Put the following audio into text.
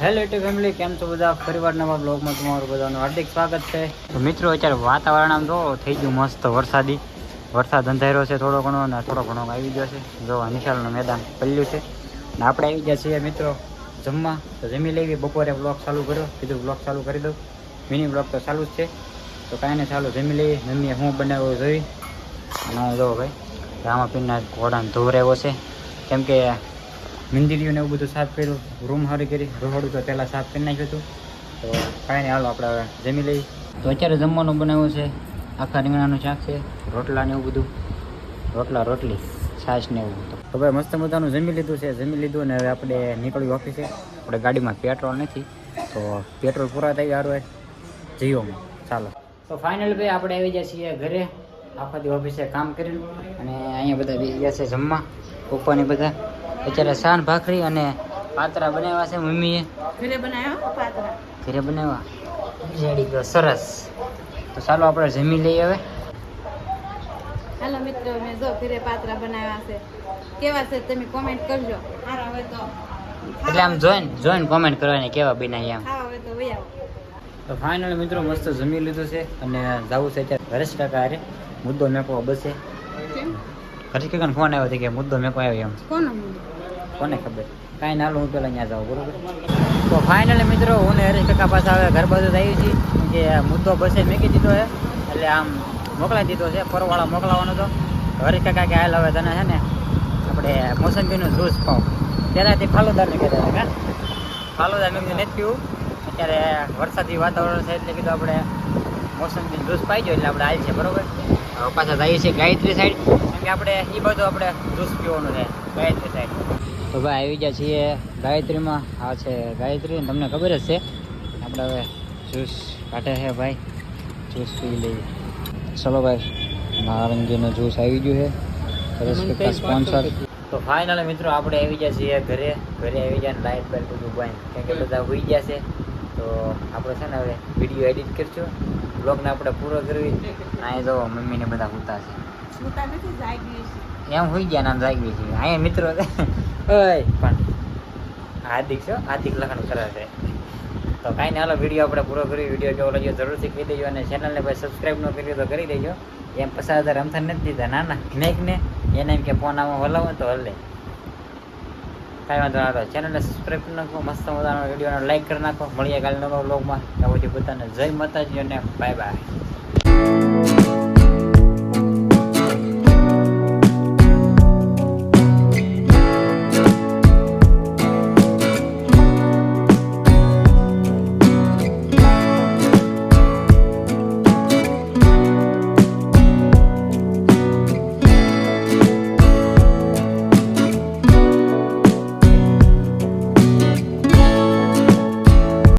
Hello two family કેમ છો બધા? ફરીવાર નવા બ્લોગમાં તમારું બધાનું હાર્દિક સ્વાગત છે. તો મિત્રો, અત્યારે વાતાવરણ આમ જો, થઈ ગયું મસ્ત વરસાદી. વરસાદ અંધારો છે થોડો ઘણો અને થોડો ઘણો આવી ગયો છે. જો નિશાળનું મેદાન પલ્યું છે. ને આપણે આવી ગયા છીએ મિત્રો જમવા. તો જમી લેવી, બપોરે બ્લોગ ચાલુ કર્યો. કીધું બ્લોગ ચાલુ કરી દઉં. મિની બ્લોગ તો ચાલુ જ છે. તો કાંઈ નહીં, ચાલુ જમી લઈએ. મમ્મીએ હું બનાવ્યો જોઈ અને જો ભાઈ, રામાપીરના ઘોડાને ધોવરાવ્યો છે. કેમ કે મંદિરિયું ને એવું બધું સાફ કર્યું, રૂમ હારી કરી, રહોડું તો પહેલાં સાફ કરી નાખ્યું હતું. તો કાંઈ નહીં હાલો આપણે હવે જમી લઈએ. તો અત્યારે જમવાનું બનાવ્યું છે, આખા રીંગણાનું શાક છે, રોટલા ને એવું બધું. રોટલા, રોટલી, છાશ ને એવું તો ભાઈ, મસ્ત મજાનું જમી લીધું છે, જમી લીધું ને હવે આપણે નીકળ્યું ઓફિસે. આપણે ગાડીમાં પેટ્રોલ નથી, તો પેટ્રોલ પૂરા થઈ ગયા હોય જીઓમાં ચાલો. તો ફાઇનલ ભાઈ, આપણે આવી ગયા છીએ ઘરે. આખા દી ઓફિસે કામ કરેલું અને અહીંયા બધા બેસી ગયા છે જમવા, પપ્પાને બધા. અત્યારે સાન ભાખરી અને પાતરા બનાવ્યા છે મમ્મીએ. ઘરે બનાવ્યો પાતરા? ઘરે બનાવ્યા. રેડી ગયો સરસ. તો ચાલો આપણે જમી લઈએ હવે. હાલો મિત્રો મેં જો ઘરે પાતરા બનાવ્યા છે. કેવા છે તમે કોમેન્ટ કરજો. સારા હોય તો એટલે આમ જોઈન જોઈન કોમેન્ટ કરવાની કેવા બનાવી આમ હોય તો ફાઇનલ મિત્રો મસ્ત જમી લીધું છે અને જવું છે અત્યારે હરેશ કાકા હારે મુદ્દો મેકો બસે. હરેશ કાકાનો ફોન આવ્યો હતો કે મુદ્દો મેકો આવ્યો એમ? કોનો મુદ્દો? કોને ખબર? કાંઈ ના હું પેલા અહીંયા જાઉં બરોબર? તો ફાઇનલી મિત્રો હું ને હરીશ કાકા પાસે હવે ઘર બધું થયું છે કે મુદ્દો બસે મેકી દીધો છે એટલે આમ મોકલાઈ દીધો છે ફરવાળો મોકલાવાનો તો. હરીશ કાકા કે હાલ હવે તને છે ને આપણે મોસંબીનું જ્યુસ ખાવ. પહેલાંથી ફાલુદારને કહેતા હતા ફાલુદા મેં નથી પીવું. અત્યારે વરસાદી વાતાવરણ છે એટલે કીધું આપણે મોસંબી જ્યુસ પાઈ ગયો એટલે આપણે હાલ છે બરોબર? પાછા જઈએ છીએ ગાયત્રી સાઈડ કે આપણે એ બધું આપણે જ્યુસ પીવાનું છે ગાયત્રી સાહેબ. તો ભાઈ આવી ગયા છીએ ગાયત્રીમાં. આ છે ગાયત્રી તમને ખબર જ છે. આપણે હવે જ્યુસ કાઢે છે ભાઈ. જ્યુસ પી લઈએ. ચલો ભાઈ નારંગીનો જ્યુસ આવી ગયું છે. સરસ સ્પોન્સર. તો ફાઇનલ મિત્રો આપણે આવી ગયા છીએ ઘરે. ઘરે આવી ગયા લાઈટ બાઈટ બધું બંધ. કેમ કે બધા હોઈ ગયા છે. તો આપણે છે ને હવે વીડિયો એડિટ કરશું. બ્લોગને આપણે પૂરો કરવી. અહીં જો મમ્મીને બધા હોતા છે. જાગી એમ હોઈ ગયા નામ જાગવી છે અહીંયા મિત્રો ઓય, પણ હાર્દિક છો હાર્દિક લખણ કરે છે. તો કાંઈ નહીં, હાલો, વીડિયો આપણે પૂરો કરી વીડિયો કેવો લાગ્યો જરૂરથી કહી દેજો અને ચેનલને ભાઈ સબસ્ક્રાઈબ ન કરી તો કરી દેજો. એમ પચાસ હજાર અમથા નથી દીધા. ના ના. મેક ને એને એમ કે ફોન આમાં હલાવો તો હલે. કાંઈ વાંધો ના ચેનલને સબસ્ક્રાઈબ કરી નાખો. મસ્ત મજાનો વિડીયોને લાઈક કરી નાખો. મળીએ કાલે નવા વ્લોગમાં ત્યાં સુધી પોતાને જય માતાજી અને બાય બાય